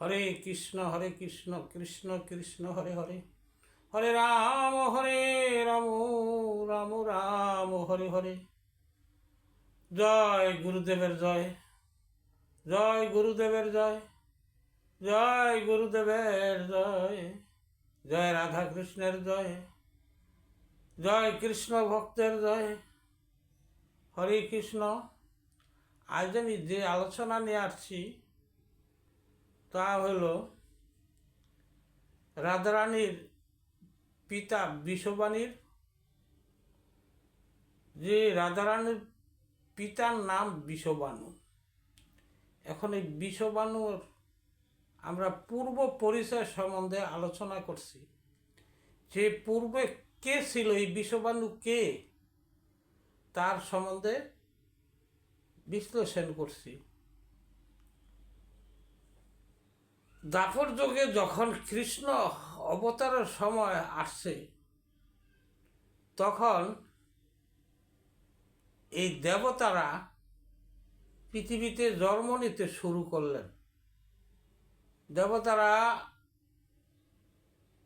হরে কৃষ্ণ হরে কৃষ্ণ কৃষ্ণ কৃষ্ণ, হরে হরে। হরে রাম হরে রাম রাম রাম, হরে হরে। জয় গুরুদেবের জয় জয় গুরুদেবের জয় জয় গুরুদেবের জয় জয় রাধা কৃষ্ণের জয় জয় কৃষ্ণ ভক্তের জয়। হরে কৃষ্ণ। আজ আমি যে আলোচনা নিয়ে আসছি তা হল, রাধারানীর পিতা বিশ্ববাণীর যে রাধারানীর পিতার নাম বিশ্ববানু এখন এই বিশ্ববানুর আমরা পূর্ব পরিচয় সম্বন্ধে আলোচনা করছি। যে পূর্বে কে ছিল, এই বিশ্ববানু কে? তার সম্বন্ধে বিশ্লেষণ করছি। দাপর যুগে যখন কৃষ্ণ অবতারের সময় আসছে, তখন এই দেবতারা পৃথিবীতে জন্ম নিতে শুরু করলেন। দেবতারা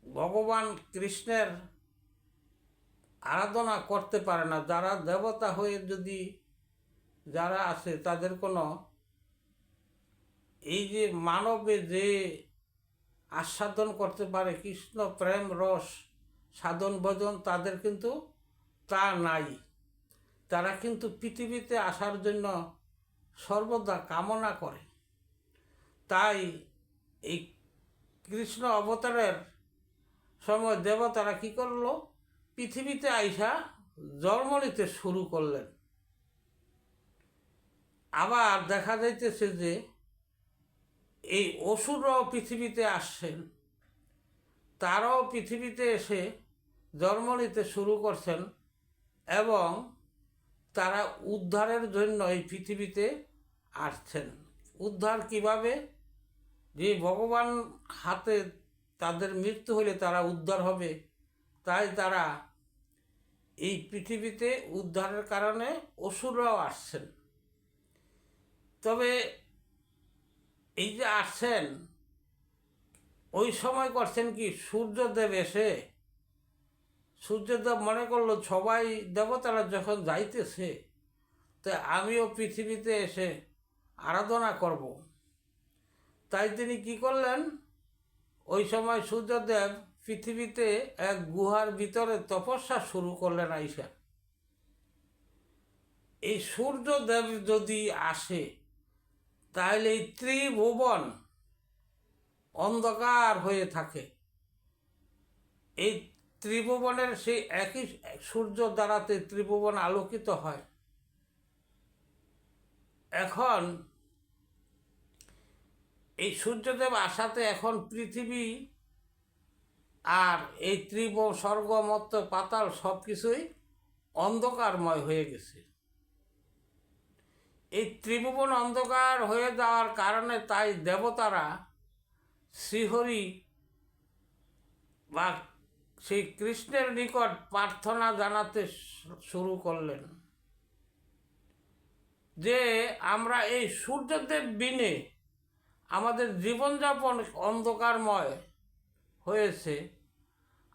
ভগবান কৃষ্ণের আরাধনা করতে পারে না। যারা দেবতা হয়ে যদি যারা আছে, তাদের কোনো এই যে মানবে যে আস্বাদন করতে পারে, কৃষ্ণ প্রেম, রস, সাধন, ভজন, তাদের কিন্তু তা নাই। তারা কিন্তু পৃথিবীতে আসার জন্য সর্বদা কামনা করে। তাই এই কৃষ্ণ অবতারের সময় দেবতারা কি করল? পৃথিবীতে আইসা জন্ম নিতে শুরু করলেন। আবার দেখা যাইতেছে যে এই অসুররাও পৃথিবীতে আসছেন। তারাও পৃথিবীতে এসে জন্ম নিতে শুরু করছেন এবং তারা উদ্ধারের জন্য এই পৃথিবীতে আসছেন। উদ্ধার কীভাবে? যে ভগবান হাতে তাদের মৃত্যু হলে তারা উদ্ধার হবে, তাই তারা এই পৃথিবীতে উদ্ধারের কারণে অসুররাও আসছেন। তবে এই যে আসছেন, ওই সময় করছেন কি? সূর্যদেব এসে, সূর্যদেব মনে করল সবাই দেবতারা যখন যাইতেছে, তো আমিও পৃথিবীতে এসে আরাধনা করব। তাই তিনি কি করলেন? ওই সময় সূর্যদেব পৃথিবীতে এক গুহার ভিতরে তপস্যা শুরু করলেন আইসা। এই সূর্যদেব যদি আসে তাহলে এই ত্রিভুবন অন্ধকার হয়ে থাকে। এই ত্রিভুবনের সেই একই সূর্য দ্বারাতে ত্রিভুবন আলোকিত হয়। এখন এই সূর্যদেব আসাতে এখন পৃথিবী আর এই ত্রিভ স্বর্গমত্ত পাতাল সব কিছুই অন্ধকারময় হয়ে গেছে। এই ত্রিভুবন অন্ধকার হয়ে যাওয়ার কারণে তাই দেবতারা শ্রীহরি বা সেই কৃষ্ণের নিকট প্রার্থনা জানাতে শুরু করলেন যে আমরা এই সূর্যদেব বিনে আমাদের জীবনযাপন অন্ধকারময় হয়েছে।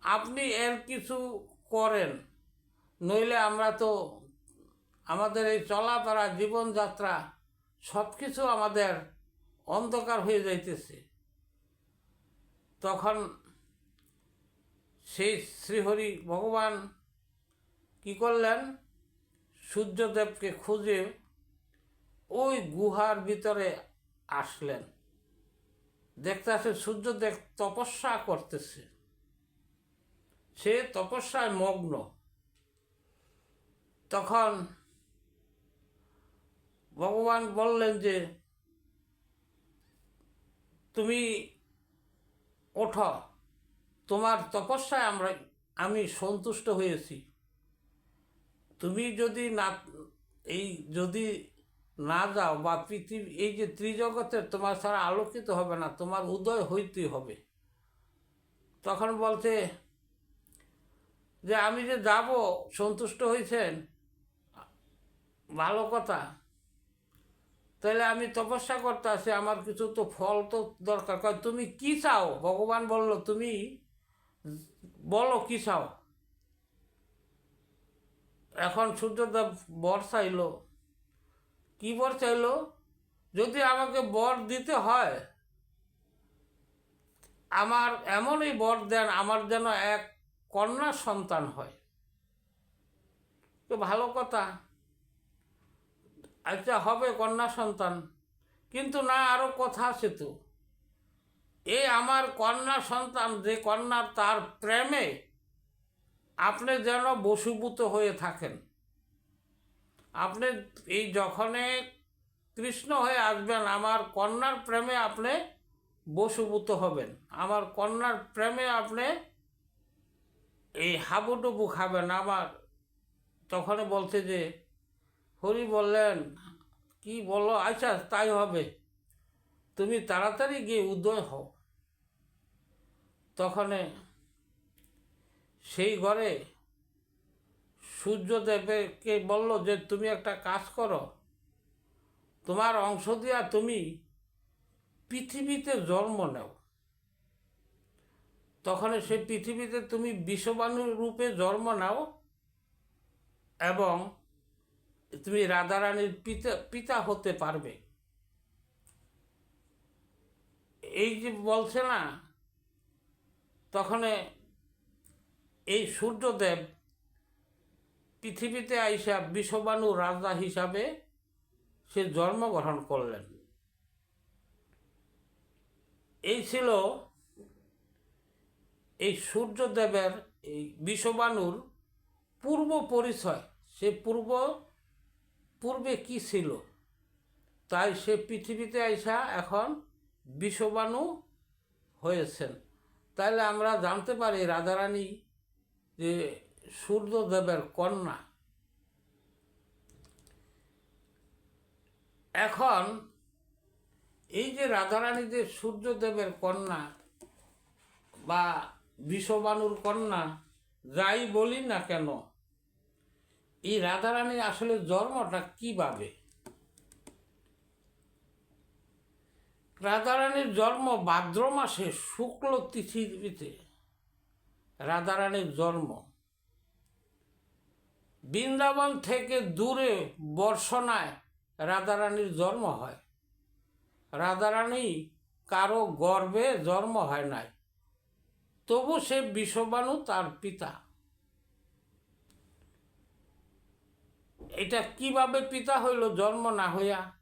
আপনি এর কিছু করেন, নইলে আমরা তো আমাদের এই চলাফেরা, জীবনযাত্রা সব কিছু আমাদের অন্ধকার হয়ে যাইতেছে। তখন সেই শ্রীহরি ভগবান কি করলেন? সূর্যদেবকে খুঁজে ওই গুহার ভিতরে আসলেন। দেখতে আসে সূর্যদেব তপস্যা করতেছে। সে তপস্যায় মগ্ন। তখন ভগবান বললেন যে, তুমি ওঠ। তোমার তপস্যায় আমরা, আমি সন্তুষ্ট হয়েছি। তুমি যদি না, এই যদি না যাও বা পৃথিবী এই যে ত্রিজগতের তোমার ছাড়া আলোকিত হবে না, তোমার উদয় হইতে হবে। তখন বলছে যে, আমি যে যাব, সন্তুষ্ট হয়েছেন ভালো কথা। তাহলে আমি তপস্যা করতে আসি, আমার কিছু তো ফল তো দরকার। কয়, তুমি কি চাও? ভগবান বলল, তুমি বলো কি চাও? এখন সূর্যদেব বর চাইলো। কি বর চাইলো? যদি আমাকে বর দিতে হয়, আমার এমনই বর দেন, আমার যেন এক কন্যা সন্তান হয়। তো ভালো কথা। আচ্ছা হবে কন্যা সন্তান। কিন্তু না আরও কথা আছে তো। এ আমার কন্যা সন্তান, যে কন্যার তার প্রেমে আপনি যেন বশীভূত হয়ে থাকেন। আপনি এই যখনে কৃষ্ণ হয়ে আসবেন, আমার কন্যার প্রেমে আপনি বশীভূত হবেন। আমার কন্যার প্রেমে আপনি এই হাবুডুবু খাবেন। আমার তখন বলছে যে হরি বললেন, কি বলো? আচ্ছা তাই হবে। তুমি তাড়াতাড়ি গিয়ে উদয় হও। তখনে সেই ঘরে সূর্যদেবকে বলল যে, তুমি একটা কাজ করো। তোমার অংশ দিয়া তুমি পৃথিবীতে জন্ম নেও। তখন সেই পৃথিবীতে তুমি বিশ্ববাণু রূপে জন্ম নাও এবং তুমি রাধারানীর পিতা পিতা হতে পারবে। এই যে বলছে না, তখন এই সূর্যদেব পৃথিবীতে আইসা বিশ্ববাণু রাজা হিসাবে সে জন্মগ্রহণ করলেন। এই ছিল এই সূর্যদেবের, এই বিশ্ববাণুর পূর্ব পরিচয়। সে পূর্ব পূর্বে কি ছিল? তাই সে পৃথিবীতে আইসা এখন বিশ্ববাণু হয়েছেন। তাহলে আমরা জানতে পারি রাধারানী যে সূর্যদেবের কন্যা। এখন এই যে রাধারানী যে সূর্যদেবের কন্যা বা বিশ্ববানুর কন্যা, যাই বলি না কেন এই রাধারানীর আসলে জন্মটা কীভাবে? রাধারানীর জন্ম ভাদ্র মাসে শুক্ল তিথিতে রাধারানীর জন্ম। বৃন্দাবন থেকে দূরে বর্ষণায় রাধারানীর জন্ম হয়। রাধারানী কারও গর্বে জন্ম হয় নাই। তবু সে বিশ্ববানু তার পিতা। এটা কীভাবে পিতা হইল, জন্ম না হইয়া?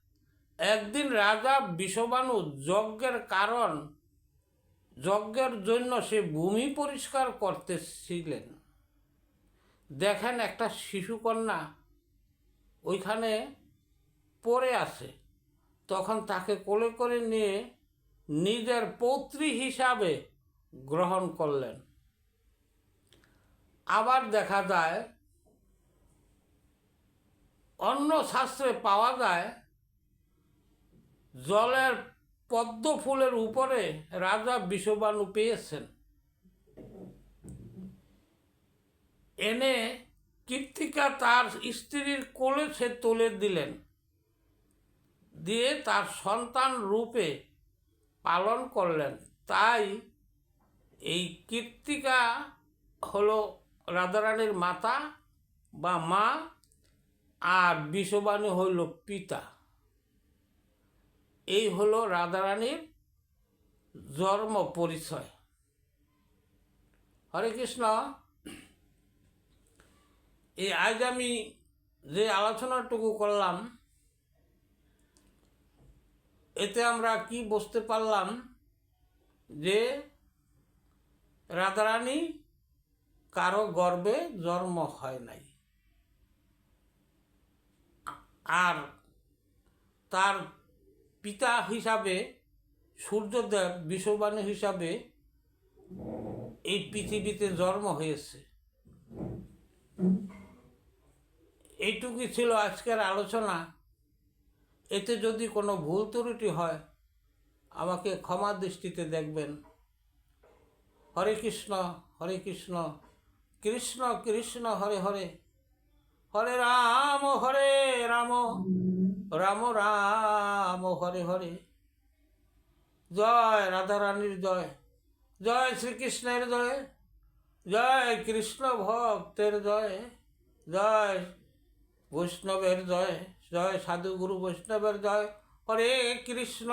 একদিন রাজা বিশ্ববানু যজ্ঞের কারণ, যজ্ঞের জন্য সে ভূমি পরিষ্কার করতেছিলেন। দেখেন একটা শিশুকন্যা ওইখানে পড়ে আছে। তখন তাকে কোলে করে নিয়ে নিজের পৌত্রী হিসাবে গ্রহণ করলেন। আবার দেখা যায় অন্য শাস্ত্রে পাওয়া যায়, জলের পদ্ম ফুলের উপরে রাজা বিশ্ববানু পেয়েছেন। এনে কীর্তিকা তার স্ত্রীর কোলে সে তুলে দিলেন। দিয়ে তার সন্তান রূপে পালন করলেন। তাই এই কীর্তিকা হলো রাধারানীর মাতা বা মা আর বিশ্ববাণী হইল পিতা। এই হলো রাধারানীর জন্ম পরিচয়। হরে কৃষ্ণ। এই আজ আমি যে আলোচনাটুকু করলাম, এতে আমরা কি বুঝতে পারলাম যে রাধারানী কারও গর্বে জন্ম হয় নাই। আর তার পিতা হিসাবে সূর্যদেব বিশ্ববাণী হিসাবে এই পৃথিবীতে জন্ম হয়েছে। এইটুকুই ছিল আজকের আলোচনা। এতে যদি কোনো ভুল ত্রুটি হয়, আমাকে ক্ষমা দৃষ্টিতে দেখবেন। হরে কৃষ্ণ হরে কৃষ্ণ কৃষ্ণ কৃষ্ণ, হরে হরে। হরে রাম হরে রাম। রাম রাম, হরে হরে। জয় রাধারানীর জয়। জয় শ্রীকৃষ্ণের জয়। জয় কৃষ্ণ ভক্তের জয়। জয় বৈষ্ণবের জয়। জয় সাধু গুরু বৈষ্ণবের জয়। হরে কৃষ্ণ।